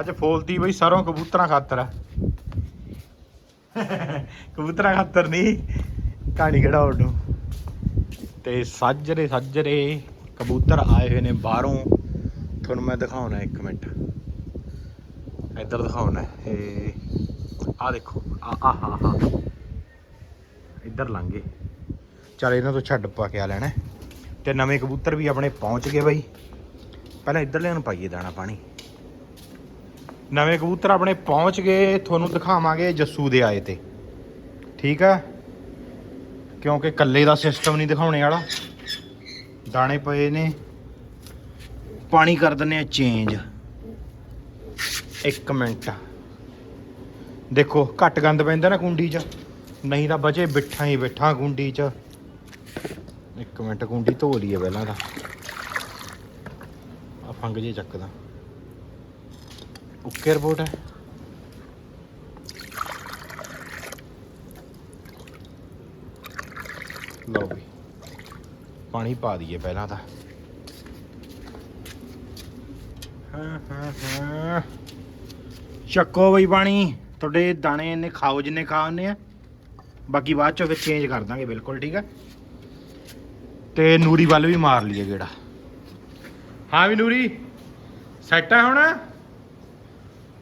ਅੱਜ ਫੋਲਤੀ ਬਈ ਸਰੋਂ ਕਬੂਤਰਾਂ ਖਾਤਰ। ਆ ਕਬੂਤਰਾਂ ਖਾਤਰ ਨਹੀਂ, ਕਹਾਣੀ ਕਿਹੜਾ ਨੂੰ। ਤੇ ਸਾਜਰੇ ਸਾਜਰੇ ਕਬੂਤਰ ਆਏ ਹੋਏ ਨੇ ਬਾਹਰੋਂ। ਤੁਹਾਨੂੰ ਮੈਂ ਦਿਖਾਉਣਾ ਇੱਕ ਮਿੰਟ। ਇੱਧਰ ਦਿਖਾਉਣਾ। ਇਹ ਆ ਦੇਖੋ ਆ ਆ ਹਾਂ ਹਾਂ ਇੱਧਰ ਲੰਘੇ ਚਲ ਇਹਨਾਂ ਤੋਂ ਛੱਡ ਪਾ ਕੇ ਆ ਲੈਣਾ। ਤੇ ਨਵੇਂ ਕਬੂਤਰ ਵੀ ਆਪਣੇ ਪਹੁੰਚ ਗਏ ਬਾਈ। ਪਹਿਲਾਂ ਇੱਧਰਲਿਆਂ ਨੂੰ ਪਾਈਏ ਦਾਣਾ ਪਾਣੀ। ਨਵੇਂ ਕਬੂਤਰ ਆਪਣੇ ਪਹੁੰਚ ਗਏ, ਤੁਹਾਨੂੰ ਦਿਖਾਵਾਂਗੇ ਜੱਸੂ ਦੇ ਆਏ ਤੇ। ਠੀਕ ਆ ਕਿਉਂਕਿ ਕੱਲੇ ਦਾ ਸਿਸਟਮ ਨਹੀਂ ਦਿਖਾਉਣੇ ਵਾਲਾ। ਦਾਣੇ ਪਏ ਨੇ। ਪਾਣੀ ਕਰ ਦਿੰਨੇ ਆ ਚੇਂਜ ਇੱਕ ਮਿੰਟ। ਦੇਖੋ, ਘੱਟ ਗੰਦ ਪੈਂਦਾ ਨਾ ਕੁੰਡੀ 'ਚ। ਨਹੀਂ ਤਾਂ ਬਚੇ ਬਿੱਠਾ ਹੀ ਬਿੱਠਾ ਕੁੰਡੀ 'ਚ। ਇੱਕ ਮਿੰਟ, ਕੁੰਡੀ ਧੋ ਲਈਏ ਪਹਿਲਾਂ ਤਾਂ। ਆ ਫੰਗ ਜੇ ਚੱਕਦਾ। ਓਕੇ ਰਿਪੋਰਟ ਹੈ। ਲਓ ਵੀ, ਪਾਣੀ ਪਾ ਦਈਏ ਪਹਿਲਾਂ ਤਾਂ। ਹਾਂ ਹਾਂ ਹਾਂ। ਚੱਕੋ ਬਈ ਪਾਣੀ, ਤੁਹਾਡੇ ਦਾਣੇ ਇੰਨੇ ਖਾਓ ਜਿੰਨੇ ਖਾਣੇ ਆ। ਬਾਕੀ ਬਾਅਦ ਚੋਂ ਫਿਰ ਚੇਂਜ ਕਰ ਦਾਂਗੇ, ਬਿਲਕੁਲ ਠੀਕ ਹੈ ਤੇ ਨੂਰੀ ਵੱਲ ਵੀ ਮਾਰ ਲਈਏ ਗੇੜਾ। ਹਾਂ ਵੀ ਨੂਰੀ ਸੈੱਟ ਆ ਹੁਣ?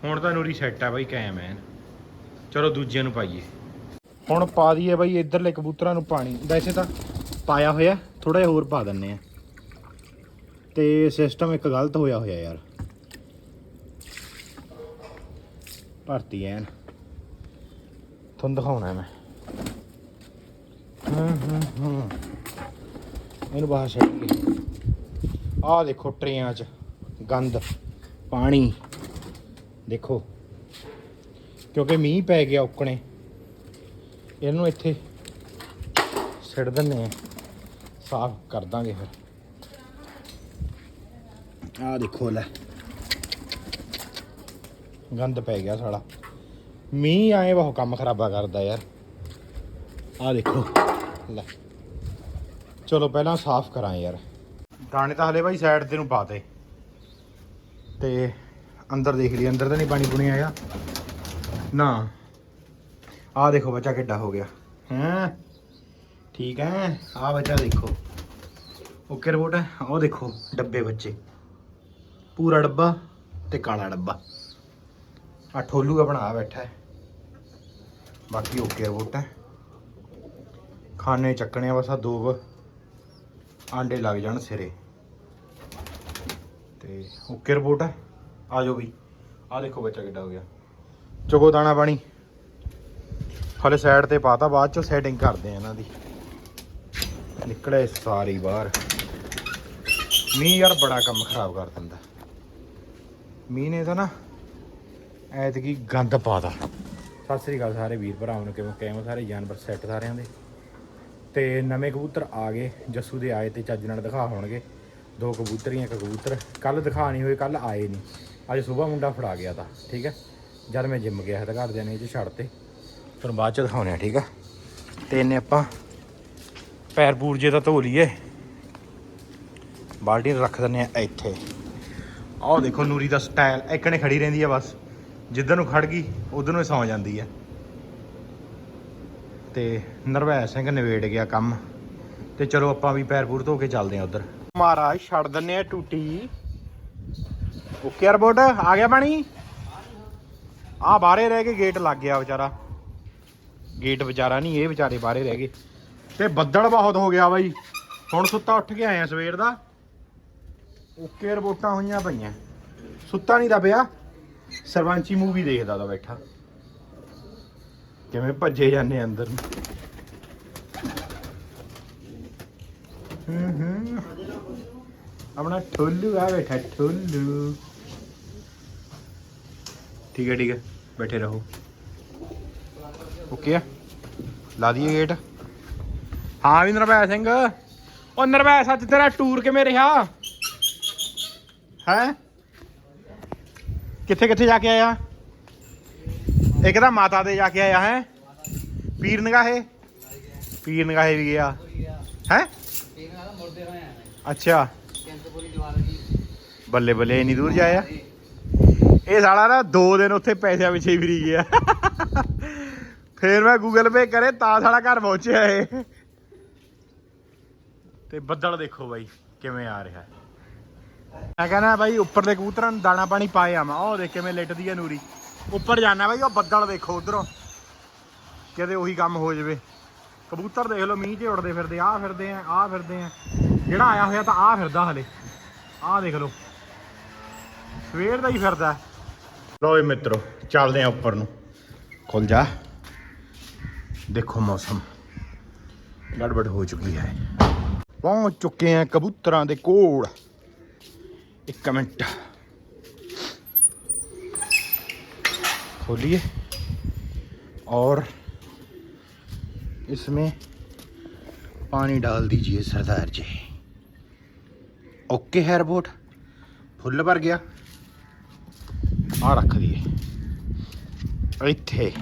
ਹੁਣ ਤਾਂ ਨੂਰੀ ਸੈੱਟ ਆ ਬਾਈ, ਕਾਇਮ ਐਨ। ਚਲੋ ਦੂਜਿਆਂ ਨੂੰ ਪਾਈਏ। ਹੁਣ ਪਾ ਦਈਏ ਬਾਈ, ਇਧਰਲੇ ਕਬੂਤਰਾਂ ਨੂੰ ਪਾਣੀ। ਵੈਸੇ ਤਾਂ ਪਾਇਆ ਹੋਇਆ ਥੋੜਾ ਜਿਹਾ ਹੋਰ ਪਾ ਦਿੰਨੇ ਆ। ਤੇ ਸਿਸਟਮ ਇੱਕ ਗਲਤ ਹੋਇਆ ਹੋਇਆ ਯਾਰ। ਭਰਤੀ ਐਨ। ਤੁਹਾਨੂੰ ਦਿਖਾਉਣਾ ਮੈਂ। ਹਾਂ ਹਾਂ ਹਾਂ। ਇਹਨੂੰ ਬਾਹਰ ਛੱਡ ਕੇ। ਆਹ ਦੇਖੋ ਟਰੇਆਂ 'ਚ ਗੰਦ, ਪਾਣੀ। ਦੇਖੋ। ਕਿਉਂਕਿ ਮੀਂਹ ਪੈ ਗਿਆ ਉੱਕਣੇ। ਇਹਨੂੰ ਇੱਥੇ ਸਿੱਟ ਦਿੰਨੇ ਆ ਸਾਫ਼ ਕਰ ਦਾਂਗੇ ਫਿਰ। ਆਹ ਦੇਖੋ ਲੈ। ਗੰਦ ਪੈ ਗਿਆ ਸਾਲਾ। ਮੀਂਹ ਆਏ ਬਹੁਤ ਕੰਮ ਖਰਾਬਾ ਕਰਦਾ ਯਾਰ। ਆਹ ਦੇਖੋ। ਲੈ। ਚਲੋ ਪਹਿਲਾਂ ਸਾਫ਼ ਕਰਾਂ ਯਾਰ। ਦਾਣੇ ਤਾਂ ਹਲੇ ਭਾਈ ਸਾਈਡ ਤੇ ਨੂੰ ਪਾਤੇ ਤੇ ਅੰਦਰ ਦੇਖ ਲਈ, ਅੰਦਰ ਤਾਂ ਨਹੀਂ ਪਾਣੀ ਪੁਣੀ ਆਇਆ। ਨਾ। ਆਹ ਦੇਖੋ ਬੱਚਾ ਕਿੱਡਾ ਹੋ ਗਿਆ। ਹੈਂ? ਠੀਕ ਹੈ? ਆਹ ਬੱਚਾ ਦੇਖੋ। ਓਕੇ ਰਿਪੋਰਟ ਹੈ। ਉਹ ਦੇਖੋ, ਡੱਬੇ ਬੱਚੇ। ਪੂਰਾ ਡੱਬਾ ਤੇ ਕਾਲਾ ਡੱਬਾ। ਆ ਠੋਲੂ ਬਣਾ ਬੈਠਾ ਹੈ। ਬਾਕੀ ਓਕੇ ਰਿਪੋਰਟ ਹੈ। ਖਾਣੇ ਚੱਕਣੇ ਆ ਬਸ ਆ ਦੋ ਆਂਡੇ ਲੱਗ ਜਾਣ ਸਿਰੇ। ਤੇ ਓਕੇ ਰਿਪੋਰਟ ਹੈ। ਆ ਜਾਓ ਵੀ ਆ ਦੇਖੋ ਬੱਚਾ ਕਿੱਡਾ ਹੋ ਗਿਆ। ਚੁਗੋ ਦਾਣਾ ਪਾਣੀ। ਹਲੇ ਸਾਈਡ ਤੇ ਪਾਤਾ, ਬਾਅਦ ਚੋਂ ਸੈਟਿੰਗ ਕਰਦੇ ਆ ਇਹਨਾਂ ਦੀ। ਨਿਕਲੇ ਸਾਰੀ ਬਾਹਰ। ਮੀਂਹ ਯਾਰ ਬੜਾ ਕੰਮ ਖਰਾਬ ਕਰ ਦਿੰਦਾ। ਮੀਂਹ ਨੇ ਤਾਂ ਨਾ ਐਤਕੀ ਗੰਦ ਪਾਤਾ ਸਤਿ ਸ੍ਰੀ ਅਕਾਲ ਸਾਰੇ ਵੀਰ ਭਰਾਵਾਂ ਨੂੰ, ਕਿਵੇਂ ਕਿਵੇਂ ਸਾਰੇ? ਜਾਨਵਰ ਸੈੱਟ ਸਾਰਿਆਂ ਦੇ। ਤੇ ਨਵੇਂ ਕਬੂਤਰ ਆ ਗਏ। ਜੱਸੂ ਦੇ ਆਏ ਤੇ ਚੱਜ ਨਾਲ ਦਿਖਾ ਹੋਣਗੇ। ਦੋ ਕਬੂਤਰੀਆਂ ਇੱਕ ਕਬੂਤਰ। ਕੱਲ ਦਿਖਾ ਨਹੀਂ ਹੋਏ ਕੱਲ ਆਏ ਨਹੀਂ। ਅੱਜ ਸਵੇਰ ਮੁੰਡਾ ਫੜਾ ਗਿਆ ਤਾਂ, ਠੀਕ ਹੈ? ਜਦ ਮੈਂ ਜਿੰਮ ਗਿਆ ਤਾਂ ਘਰਦਿਆਂ ਨੇ ਇਹ 'ਚ ਛੱਡ ਤੇ। ਫਿਰ ਬਾਅਦ ਚ ਦਿਖਾਉਣੇ ਆ ਠੀਕ ਆ? ਤੇ ਇਹਨੇ ਆਪਾਂ ਪੈਰ ਪੂਰ ਜੇ ਤਾਂ ਧੋ ਲਈਏ। ਬਾਲਟੀ ਰੱਖ ਦਿੰਨੇ ਆ ਇੱਥੇ। ਆਹ ਦੇਖੋ ਨੂਰੀ ਦਾ ਸਟਾਈਲ ਇੱਕਣੇ ਖੜੀ ਰਹਿੰਦੀ ਆ ਬਸ। ਜਿੱਧਰ ਨੂੰ ਖੜ ਗਈ, ਉਧਰ ਨੂੰ ਹੀ ਸੌਂ ਜਾਂਦੀ ਆ। ਤੇ ਨਰਵੈ ਸਿੰਘ ਨਵੇੜ ਗਿਆ ਕੰਮ। ਤੇ ਚਲੋ ਆਪਾਂ ਵੀ ਪੈਰ ਪੂਰ ਧੋ ਕੇ ਚੱਲਦੇ ਆ ਉਧਰ। ਮਹਾਰਾਜ, ਛੱਡ ਦਿੰਨੇ ਆ ਟੂਟੀ। ਓਕੇ ਰਿਪੋਰਟ ਆ ਗਿਆ ਪਾਣੀ? ਆ ਬਾਹਰੇ ਰਹਿ ਕੇ ਗੇਟ ਲੱਗ ਗਿਆ ਵਿਚਾਰਾ। ਗੇਟ ਵਿਚਾਰਾ ਨਹੀਂ, ਇਹ ਵਿਚਾਰੇ ਬਾਹਰੇ ਰਹਿ ਗਏ। ਤੇ ਬੱਦਲ ਬਹੁਤ ਹੋ ਗਿਆ ਬਾਈ। ਹੁਣ ਸੁੱਤਾ ਉੱਠ ਕੇ ਆਇਆ ਸਵੇਰ ਦਾ। ਓਕੇ ਰਿਪੋਰਟਾਂ ਹੋਈਆਂ ਪਈਆਂ। ਸੁੱਤਾ ਨਹੀਂ ਦਾ ਪਿਆ। ਸਰਵੰਚੀ ਮੂਵੀ ਦੇਖਦਾ ਦਾ ਬੈਠਾ। ਕਿਵੇਂ ਭੱਜੇ ਜਾਂਦੇ ਅੰਦਰ ਨੂੰ। ਹੂੰ ਹੂੰ। ਆਪਣਾ ਠੋਲੂ ਆ ਬੈਠਾ, ਠੋਲੂ। ਠੀਕ ਹੈ ਠੀਕ ਹੈ। ਬੈਠੇ ਰਹੋ। ਓਕੇ ਆ? ਲਾ ਦਈਏ ਗੇਟ ਹਾਂ ਵੀ ਨਰਵੈ ਸਿੰਘ। ਉਹ ਨਰਵੈ ਸੱਚ, ਤੇਰਾ ਟੂਰ ਕਿਵੇਂ ਰਿਹਾ? ਹੈ? ਕਿੱਥੇ ਕਿੱਥੇ ਜਾ ਕੇ ਆਇਆ? ਇੱਕ ਤਾਂ ਮਾਤਾ ਦੇ ਜਾ ਕੇ ਆਇਆ, ਹੈ? ਪੀਰ ਨਗਾਹੇ? ਪੀਰ ਨਗਾਹੇ ਵੀ ਗਿਆ। ਹੈ? ਅੱਛਾ। ਬੱਲੇ ਬੱਲੇ, ਇੰਨੀ ਦੂਰ ਜਾਇਆ? ਇਹ ਸਾਲਾ ਨਾ 2 ਦਿਨ ਉੱਥੇ ਪੈਸਿਆਂ ਪਿੱਛੇ ਹੀ ਫਰੀ ਗਿਆ। ਫੇਰ ਮੈਂ ਗੂਗਲ ਪੇ ਕਰੇ, ਤਾਂ ਸਾਡਾ ਘਰ ਪਹੁੰਚਿਆ ਇਹ। ਤੇ ਬੱਦਲ ਦੇਖੋ ਬਾਈ, ਕਿਵੇਂ ਆ ਰਿਹਾ। ਮੈਂ ਕਹਿੰਦਾ ਬਾਈ, ਉੱਪਰ ਦੇ ਕਬੂਤਰਾਂ ਨੂੰ ਦਾਣਾ ਪਾਣੀ ਪਾਏ ਆ ਉਹ ਦੇਖ ਕਿਵੇਂ ਲਿਟਦੀ ਆ ਨੂਰੀ। ਉੱਪਰ ਜਾਣਾ ਬਾਈ, ਉਹ ਬੱਦਲ ਦੇਖੋ ਉਧਰੋਂ। ਕਿਤੇ ਉਹੀ ਕੰਮ ਹੋ ਜਾਵੇ। ਕਬੂਤਰ ਦੇਖ ਲਓ, ਮੀਂਹ 'ਚ ਉੜਦੇ ਫਿਰਦੇ ਆਹ ਫਿਰਦੇ ਆ ਆ ਫਿਰਦੇ ਆ। ਜਿਹੜਾ ਆਇਆ ਹੋਇਆ ਤਾਂ ਆਹ ਫਿਰਦਾ ਹਲੇ। ਆਹ ਦੇਖ ਲਓ। ਸਵੇਰ ਦਾ ਹੀ ਫਿਰਦਾ। ਲੋ ਮਿੱਤਰੋ ਚੱਲਦੇ ਆ ਉੱਪਰ ਨੂੰ। ਖੁੱਲ ਜਾ। ਦੇਖੋ ਮੌਸਮ। ਗੜਬੜ ਹੋ ਚੁੱਕੀ ਹੈ। ਪਹੁੰਚ ਚੁੱਕੇ ਆ ਕਬੂਤਰਾਂ ਦੇ ਕੋਲ। ਇੱਕ ਮਿੰਟ। खोलिए और इसमें पानी डाल दीजिए सरदार जी ओके हेयरबोट फुल भर गया ਆ ਰੱਖ ਦਈਏ। ਇੱਥੇ।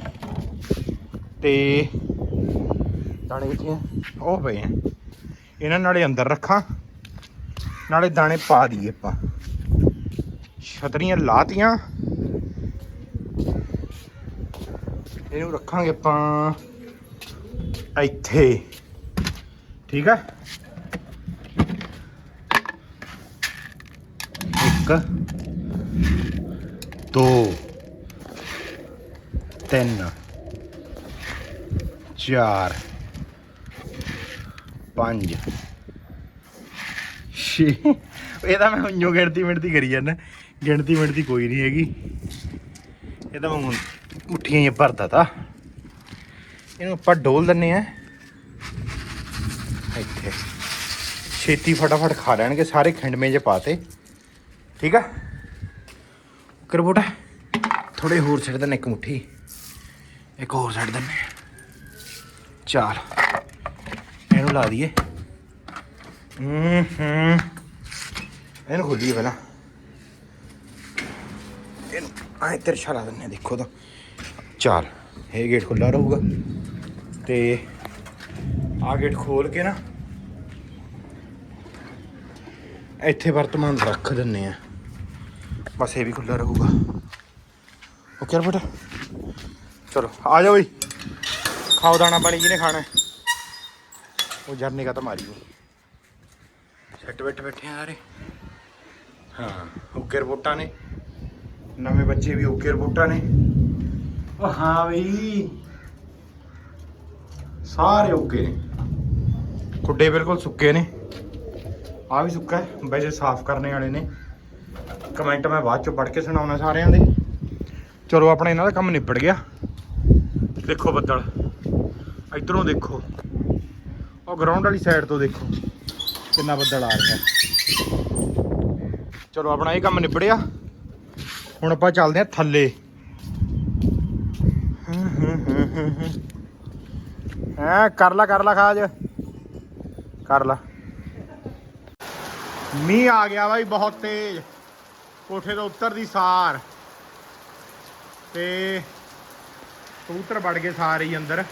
ਤੇ ਦਾਣੇ ਕਿੱਥੇ ਉਹ ਪਏ ਆ। ਇਹਨਾਂ ਨਾਲੇ ਅੰਦਰ ਰੱਖਾਂ। ਨਾਲੇ ਦਾਣੇ ਪਾ ਦਈਏ ਆਪਾਂ। ਛਤਰੀਆਂ ਲਾਤੀਆਂ। ਇਹਨੂੰ ਰੱਖਾਂਗੇ ਆਪਾਂ ਇੱਥੇ। ਠੀਕ ਆ? ਇੱਕ। ਦੋ, ਤਿੰਨ, ਚਾਰ, ਪੰਜ, ਛੇ। ਇਹ ਤਾਂ ਮੈਂ ਉਈਓ ਗਿਣਤੀ ਮਿਣਤੀ ਕਰੀ ਜਾਂਦਾ, ਗਿਣਤੀ ਮਿਣਤੀ ਕੋਈ ਨਹੀਂ ਹੈਗੀ। ਇਹ ਤਾਂ ਮੈਂ ਹੁਣ ਮੁੱਠੀਆਂ ਹੀ ਭਰਦਾ ਤਾ। ਇਹਨੂੰ ਆਪਾਂ ਡੋਲ ਦਿੰਨੇ ਆ ਇੱਥੇ। ਛੇਤੀ ਫਟਾਫਟ ਖਾ ਲੈਣਗੇ, ਸਾਰੇ ਖਿੰਡਮੇ ਜੇ ਪਾਤੇ। ਠੀਕ ਆ? ਕਰਬੋਟਾ ਥੋੜੇ ਹੋਰ ਛੱਡ ਦਿੰਨੇ ਇੱਕ ਮੁੱਠੀ। ਇੱਕ ਹੋਰ ਛੱਡ ਦਿੰਨੇ ਚਾਰ ਇਹਨੂੰ ਲਾ ਦਈਏ। ਹੂੰ ਹੂੰ। ਇਹਨੂੰ ਖੋਲੀਏ ਪਹਿਲਾਂ। ਇਹਨੂੰ ਆਏ ਤਿਰਛਾ ਲਾ ਦਿੰਨੇ ਆ, ਦੇਖੋ ਤਾਂ। ਚਾਰ ਇਹ ਗੇਟ ਖੁੱਲਾ ਰਹੂਗਾ। ਤੇ ਆ ਗੇਟ ਖੋਲ ਕੇ ਨਾ ਇੱਥੇ ਵਰਤਮਾਨ ਰੱਖ ਦਿੰਨੇ ਆ ਬਸ ਇਹ ਵੀ ਖੁੱਲਾ ਰਹੂਗਾ। ਓਕੇ ਬੇਟਾ ਚਲੋ, ਆ ਜਾਓ ਬਈ। ਖਾਓ ਦਾਣਾ ਪਾਣੀ, ਜਿਹਨੇ ਖਾਣਾ ਉਹ ਜਰਨੇ ਕਾ ਤਾਂ ਮਾਰੀ ਉਹ ਸੈੱਟ ਬੈਠ ਬੈਠੇ ਆ ਸਾਰੇ। ਹਾਂ, ਓਕੇ ਰਿਪੋਰਟਾਂ ਨੇ। ਨਵੇਂ ਬੱਚੇ ਵੀ ਓਕੇ ਰਿਪੋਰਟਾਂ ਨੇ। ਉਹ ਹਾਂ ਬਈ। ਸਾਰੇ ਓਕੇ ਨੇ। ਖੁੱਡੇ ਬਿਲਕੁਲ ਸੁੱਕੇ ਨੇ। ਆ ਵੀ ਸੁੱਕਾ ਹੈ। ਵੈਸੇ ਸਾਫ਼ ਕਰਨੇ ਵਾਲੇ ਨੇ। ਕਮੈਂਟ ਮੈਂ ਬਾਅਦ ਚੋਂ ਪੜ੍ਹ ਕੇ ਸੁਣਾਉਣਾ ਸਾਰਿਆਂ ਦੇ। ਚਲੋ ਆਪਣਾ ਇਹਨਾਂ ਦਾ ਕੰਮ ਨਿਬੜ ਗਿਆ। ਦੇਖੋ ਬੱਦਲ, ਇਧਰੋਂ ਦੇਖੋ। ਉਹ ਗਰਾਊਂਡ ਵਾਲੀ ਸਾਈਡ ਤੋਂ ਦੇਖੋ, ਕਿੰਨਾ ਬੱਦਲ ਆ ਰਿਹਾ। ਚਲੋ ਆਪਣਾ ਇਹ ਕੰਮ ਨਿਬੜਿਆ। ਹੁਣ ਆਪਾਂ ਚੱਲਦੇ ਆ ਥੱਲੇ। ਹਾਂ, ਕਰ ਲਾ ਕਰ ਲਾ ਖਾਜ। ਕਰ ਲਾ। ਮੀਂਹ ਆ ਗਿਆ ਬਾਈ, ਬਹੁਤ ਤੇਜ਼। ਕੋਠੇ ਤੋਂ ਉੱਤਰ ਦੀ ਸਾਰ। ਤੇ ਕਬੂਤਰ ਵੜ ਗਏ ਸਾਰੇ ਹੀ ਅੰਦਰ।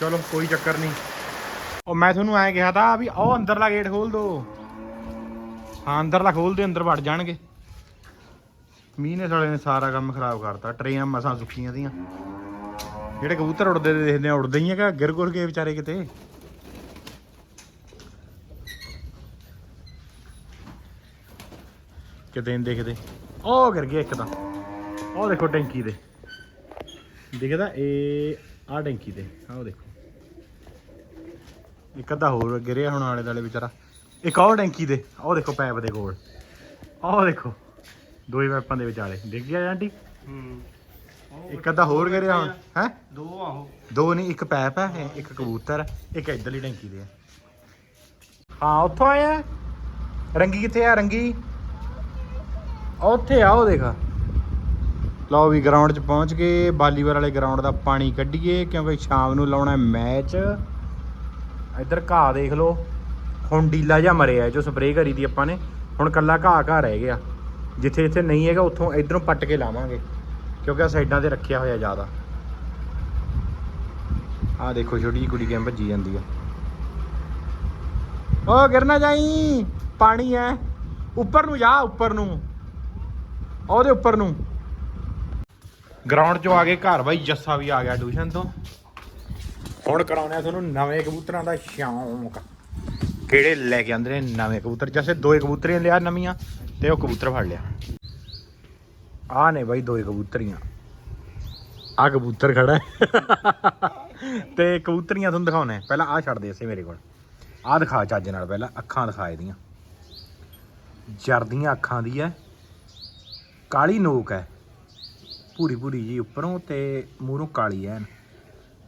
ਚਲੋ, ਕੋਈ ਚੱਕਰ ਨਹੀਂ। ਉਹ ਮੈਂ ਤੁਹਾਨੂੰ ਐਂ ਕਿਹਾ ਤਾਂ ਵੀ ਉਹ ਅੰਦਰਲਾ ਗੇਟ ਖੋਲ ਦੋ। ਹਾਂ, ਅੰਦਰਲਾ ਖੋਲ ਦੇ ਅੰਦਰ ਵੜ ਜਾਣਗੇ। ਮੀਂਹ ਨੇ ਸਾਲੇ ਨੇ ਸਾਰਾ ਕੰਮ ਖਰਾਬ ਕਰਤਾ, ਟਰੇਆਂ ਮਸਾਂ ਸੁੱਕੀਆਂ ਦੀਆਂ। ਜਿਹੜੇ ਕਬੂਤਰ ਉੜਦੇ ਦੇਖਦੇ ਆ ਉੜਦੇ ਹੀ ਆ ਕਿ ਗਿਰ ਗੁਰ ਗਏ ਵਿਚਾਰੇ ਕਿਤੇ? ਕਿਤੇ ਨੀ ਦੇਖਦੇ। ਉਹ ਗਿਰ ਗਿਆ ਇੱਕ ਤਾਂ। ਉਹ ਦੇਖੋ ਟੈਂਕੀ ਦੇ। ਦਿਖਦਾ ਇਹ ਆ ਟੈਂਕੀ ਦੇ। ਆਹ ਉਹ ਦੇਖੋ। ਇੱਕ ਅੱਧਾ ਹੋਰ ਗਿਰਿਆ ਹੁਣ ਆਲੇ ਦਾਲੇ ਵਿਚਾਰਾ। ਇੱਕ ਉਹ ਟੈਂਕੀ ਦੇ। ਉਹ ਦੇਖੋ ਪੈਪ ਦੇ ਕੋਲ। ਉਹ ਦੇਖੋ। ਦੋਈ ਪੈਪਾਂ ਦੇ ਵਿਚਾਲੇ। ਦਿਖ ਗਿਆ ਆਂਟੀ। ਹੂੰ ਇੱਕ ਅੱਧਾ ਹੋਰ ਗਿਰਿਆ ਹੁਣ। ਹੈ? ਦੋ ਆਹੋ ਦੋ ਨਹੀਂ ਇੱਕ ਪੈਪ ਹੈ ਇੱਕ ਕਬੂਤਰ ਹੈ, ਇੱਕ ਇਧਰਲੀ ਟੈਂਕੀ ਦੇ ਹੈ ਹਾਂ ਉੱਥੋਂ ਆਇਆ ਰੰਗੀ ਕਿੱਥੇ ਆ? ਰੰਗੀ? ਉੱਥੇ ਆ ਉਹ ਦੇਖ। ਲਓ ਵੀ ਗਰਾਊਂਡ 'ਚ ਪਹੁੰਚ ਗਏ। ਬਾਲੀਵਾਲ ਵਾਲੇ ਗਰਾਊਂਡ ਦਾ ਪਾਣੀ ਕੱਢੀਏ, ਕਿਉਂਕਿ ਸ਼ਾਮ ਨੂੰ ਲਾਉਣਾ ਮੈਚ। ਇੱਧਰ ਘਾਹ ਦੇਖ ਲਓ। ਹੁਣ ਡੀਲਾ ਜਾਂ ਮਰਿਆ ਜੋ ਸਪਰੇਅ ਕਰੀ ਦੀ ਆਪਾਂ ਨੇ। ਹੁਣ ਕੱਲਾ ਘਾਹ ਘਾਹ ਰਹਿ ਗਿਆ। ਜਿੱਥੇ ਜਿੱਥੇ ਨਹੀਂ ਹੈਗਾ, ਉੱਥੋਂ ਇਧਰੋਂ ਪੱਟ ਕੇ ਲਾਵਾਂਗੇ। ਕਿਉਂਕਿ ਆ ਸਾਈਡਾਂ ਤੇ ਰੱਖਿਆ ਹੋਇਆ ਜ਼ਿਆਦਾ। ਆ ਦੇਖੋ, ਛੋਟੀ ਜਿਹੀ ਕੁੜੀ ਕਿਵੇਂ ਭੱਜੀ ਜਾਂਦੀ ਆ। ਓ ਗਿਰ ਨਾ ਜਾਈ, ਪਾਣੀ ਐ ਉੱਪਰ ਨੂੰ ਜਾ, ਉੱਪਰ ਨੂੰ। ਉਹਦੇ ਉੱਪਰ ਨੂੰ। ਗਰਾਊਂਡ 'ਚੋਂ ਆ ਕੇ ਘਰ ਬਾਈ ਜੱਸਾ ਵੀ ਆ ਗਿਆ ਟਿਊਸ਼ਨ ਤੋਂ। ਹੁਣ ਕਰਾਉਣੇ ਆ ਤੁਹਾਨੂੰ ਨਵੇਂ ਕਬੂਤਰਾਂ ਦਾ ਸ਼ੌਂਕ। ਕਿਹੜੇ ਲੈ ਕੇ ਆਂਦੇ ਨੇ ਨਵੇਂ ਕਬੂਤਰ? ਜੈਸੇ ਦੋਏ ਕਬੂਤਰੀਆਂ ਲਿਆ ਨਵੀਆਂ ਤੇ ਉਹ ਕਬੂਤਰ ਫੜ ਲਿਆ। ਆ ਨੇ ਬਾਈ ਦੋਏ ਕਬੂਤਰੀਆਂ। ਆ ਕਬੂਤਰ ਖੜਾ ਹੈ। ਤੇ ਕਬੂਤਰੀਆਂ ਤੁਹਾਨੂੰ ਦਿਖਾਉਣੇ। ਪਹਿਲਾਂ ਆ ਛੱਡ ਦੇ ਇਸੇ ਮੇਰੇ ਕੋਲ। ਆ ਦਿਖਾ ਚੱਜ ਨਾਲ ਪਹਿਲਾਂ ਅੱਖਾਂ ਦਿਖਾ ਇਹਦੀਆਂ। ਜਰਦੀਆਂ ਅੱਖਾਂ ਦੀ ਹੈ। ਕਾਲੀ ਨੋਕ ਹੈ। ਪੂਰੀ ਪੂਰੀ ਜੀ ਉੱਪਰੋਂ ਤੇ ਮੂਹਰੋਂ ਕਾਲੀ ਐਨ।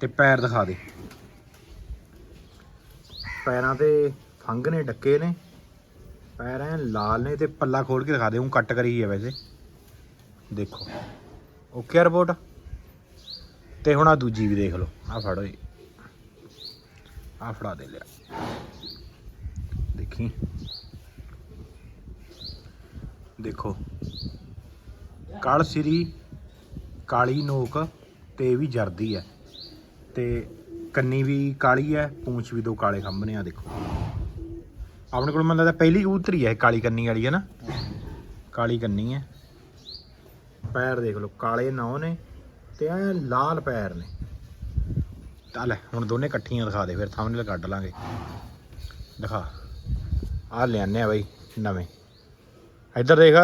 ਤੇ ਪੈਰ ਦਿਖਾ ਦੇ। ਪੈਰਾਂ ਤੇ ਫੰਗ ਨੇ, ਡੱਕੇ ਨੇ। ਪੈਰ ਐ ਲਾਲ ਨੇ ਤੇ ਪੱਲਾ ਖੋਲ ਕੇ ਦਿਖਾ ਦੇ। ਉਹ ਕੱਟ ਕਰੀ ਹੈ ਵੈਸੇ। ਦੇਖੋ। Okay report. ਤੇ ਹੁਣ ਆ ਦੂਜੀ ਵੀ ਦੇਖ ਲਓ। ਆ ਫੜੋ ਜੀ। ਆ ਫੜਾ ਦੇ ਲਿਆ। ਦੇਖੀ। ਦੇਖੋ। ਕਾਲ ਸ੍ਰੀ ਕਾਲੀ ਨੋਕ ਤੇ ਵੀ ਜਰਦੀ ਹੈ ਤੇ ਕੰਨੀ ਵੀ ਕਾਲੀ ਹੈ ਪੂੰਛ ਵੀ ਦੋ ਕਾਲੇ ਖੰਭ ਨੇ ਆ ਦੇਖੋ। ਆਪਣੇ ਕੋਲ ਮੈਨੂੰ ਲੱਗਦਾ ਪਹਿਲੀ ਕਬੂਤਰੀ ਹੈ ਇਹ ਕਾਲੀ ਕੰਨੀ ਵਾਲੀ, ਹੈ ਨਾ? ਕਾਲੀ ਕੰਨੀ ਹੈ ਪੈਰ ਦੇਖ ਲਓ, ਕਾਲੇ ਨੌ ਨੇ ਤੇ ਐ ਲਾਲ ਪੈਰ ਨੇ। ਤਾਂ ਲੈ, ਹੁਣ ਦੋਨੇ ਇਕੱਠੀਆਂ ਦਿਖਾ ਦੇ, ਫਿਰ ਸਾਹਮਣੇ ਕੱਢ ਲਾਂਗੇ। ਦਿਖਾ। ਆ ਲਿਆਨੇ ਆ ਬਈ, ਨਵੇਂ। ਇੱਧਰ ਦੇਖ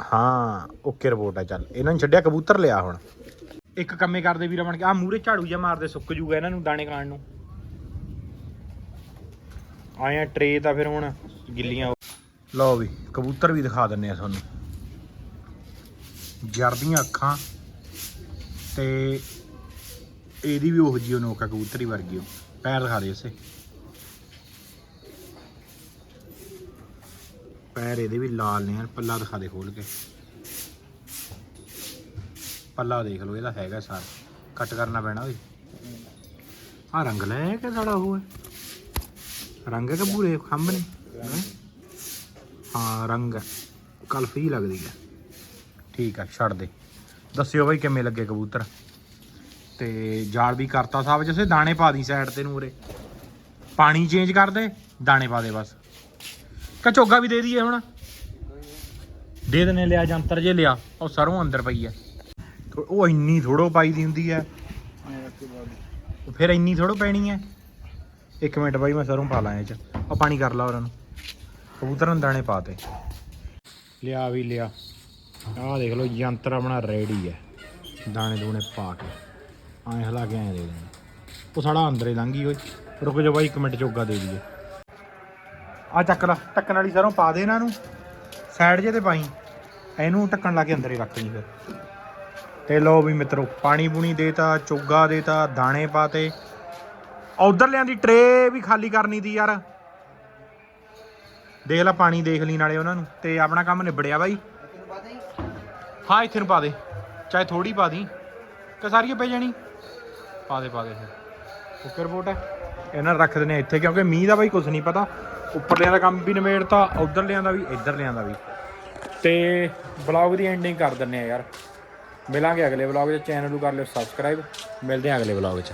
ਹਾਂ ਓਕੇ ਰਿਪੋਰਟ ਆ ਚੱਲ। ਇਹਨਾਂ ਨੂੰ ਛੱਡਿਆ ਕਬੂਤਰ ਲਿਆ ਹੁਣ। ਇੱਕ ਕੰਮੇ ਕਰਦੇ ਵੀਰ ਬਣ ਕੇ ਆ ਮੂਰੇ ਝਾੜੂ ਜਿਹਾ ਮਾਰਦੇ ਸੁੱਕ ਜੂਗਾ ਇਹਨਾਂ ਨੂੰ ਦਾਣੇ ਖਾਣ ਨੂੰ। ਆਇਆ ਟਰੇ ਤਾਂ ਫਿਰ ਹੁਣ ਗਿੱਲੀਆਂ ਲਓ ਵੀ ਕਬੂਤਰ ਵੀ ਦਿਖਾ ਦਿੰਨੇ ਆ ਤੁਹਾਨੂੰ। ਜਰਦੀਆਂ ਅੱਖਾਂ ਤੇ ਇਹਦੀ ਵੀ ਉਹ ਜਿਹੀ ਨੋਕ ਆ ਕਬੂਤਰੀ ਵਰਗੀ ਉਹ। ਪੈਰ ਦਿਖਾ ਦੇ ਇਸੇ। ਪੈਰ ਇਹਦੇ ਵੀ ਲਾਲ ਨੇ ਯਾਰ, ਪੱਲਾ ਦਿਖਾ ਦੇ ਖੋਲ ਕੇ। ਪੱਲਾ ਦੇਖ ਲਓ, ਇਹਦਾ ਹੈਗਾ ਸਾਰ। ਕੱਟ ਕਰਨਾ ਪੈਣਾ ਓਏ। ਆ ਰੰਗ ਲੈ ਕੇ ਸਾਡਾ ਉਹ। ਹੈ ਰੰਗ ਹੈ ਕਿ ਪੂਰੇ ਖੰਭ ਨੇ? ਹਾਂ? ਰੰਗ ਹੈ। ਕਲਫੀ ਲੱਗਦੀ ਹੈ। ਠੀਕ ਹੈ, ਛੱਡ ਦੇ। ਦੱਸਿਓ ਬਈ ਕਿਵੇਂ ਲੱਗੇ ਕਬੂਤਰ। ਤੇ ਜਾਲ ਵੀ ਕਰਤਾ ਸਾਹਿਬ ਜਿਸੇ ਦਾਣੇ ਪਾ ਦੀ ਸਾਈਡ ਤੇ ਨੂਰੇ। ਪਾਣੀ ਚੇਂਜ ਕਰ ਦੇ, ਦਾਣੇ ਪਾ ਦੇ ਬਸ। ਕਾ ਝੋਗਾ ਵੀ ਦੇ ਦਈਏ ਹੁਣ। ਦੇ ਦਨੇ ਲਿਆ ਜੰਤਰ ਜੇ ਲਿਆ, ਉਹ ਸਰੋਂ ਅੰਦਰ ਪਈ ਹੈ ਉਹ ਇੰਨੀ ਥੋੜੋ ਪਾਈ ਦੀ ਹੁੰਦੀ ਹੈ ਫਿਰ ਇੰਨੀ ਥੋੜੋ ਪੈਣੀ ਹੈ ਇੱਕ ਮਿੰਟ ਬਾਈ, ਮੈਂ ਸਰੋਂ ਪਾ ਲਾਂ ਇਹ ਚ। ਉਹ ਪਾਣੀ ਕਰ ਲਾ ਉਹਨਾਂ ਨੂੰ। ਕਬੂਤਰ ਨੂੰ ਦਾਣੇ ਪਾਤੇ ਲਿਆ ਵੀ ਲਿਆ। ਆਹ ਦੇਖ ਲਓ ਯੰਤਰ ਆਪਣਾ ਰੈਡੀ ਹੈ ਦਾਣੇ ਦੂਣੇ ਪਾ ਕੇ। ਐਂ ਹਲਾ ਕੇ ਐਂ ਦੇ ਦੇਣੇ। ਉਹ ਸਾਡਾ ਅੰਦਰ ਹੀ ਲੰਘੀ ਓਏ। ਰੁਕ ਜਾ ਬਾਈ, ਇੱਕ ਮਿੰਟ ਚੋਗਾ ਦੇ ਦਈਏ। ਆ ਚੱਕ ਲਾ, ਟੱਕਣ ਵਾਲੀ ਸਰੋਂ ਪਾ ਦੇ ਇਹਨਾਂ ਨੂੰ। ਸਾਈਡ ਜੇ ਤੇ ਪਾਈ। ਇਹਨੂੰ ਟੱਕਣ ਲਾ ਕੇ ਅੰਦਰ ਹੀ ਰੱਖ ਲਈ ਫਿਰ। ਤੇ ਲੋ ਵੀ ਮਿੱਤਰੋ, ਪਾਣੀ ਪੂਣੀ ਦੇਤਾ, ਚੋਗਾ ਦੇਤਾ, ਦਾਣੇ ਪਾਤੇ। ਉਧਰ ਲਿਆਂ ਟਰੇ ਵੀ ਖਾਲੀ ਕਰਨੀ ਦੀ ਯਾਰ। ਦੇਖ ਲੈ ਪਾਣੀ ਦੇਖ ਲਈ ਨਾਲੇ ਉਹਨਾਂ ਨੂੰ। ਤੇ ਆਪਣਾ ਕੰਮ ਨਿਬੜਿਆ ਬਾਈ। ਹਾਂ, ਇੱਥੇ ਨੂੰ ਪਾ ਦੇ। ਚਾਹੇ ਥੋੜੀ ਪਾ ਦੀ। ਕਿ ਸਾਰੀਆਂ ਪੈ ਜਾਣੀ। ਪਾ ਦੇ ਪਾ ਦੇ ਫਿਰ। ਓਕੇ ਰਿਪੋਰਟ ਹੈ। ਇਹਨਾਂ ਰੱਖ ਦਿੰਦੇ ਇੱਥੇ, ਕਿਉਂਕਿ ਮੀਂਹ ਦਾ ਬਾਈ ਕੁਝ ਨਹੀਂ ਪਤਾ। ਉੱਪਰਲਿਆਂ ਦਾ ਕੰਮ ਵੀ ਨਿਬੇੜਤਾ ਉਧਰਲਿਆਂ ਦਾ ਵੀ, ਇੱਧਰਲਿਆਂ ਦਾ ਵੀ। ਤੇ ਬਲੌਗ ਦੀ ਐਂਡਿੰਗ ਕਰ ਦਿੰਨੇ ਆ ਯਾਰ। ਮਿਲਾਂਗੇ ਅਗਲੇ ਬਲੌਗ 'ਚ ਚੈਨਲ ਨੂੰ ਕਰ ਲਿਓ ਸਬਸਕ੍ਰਾਈਬ ਮਿਲਦੇ ਆ ਅਗਲੇ ਬਲੌਗ 'ਚ।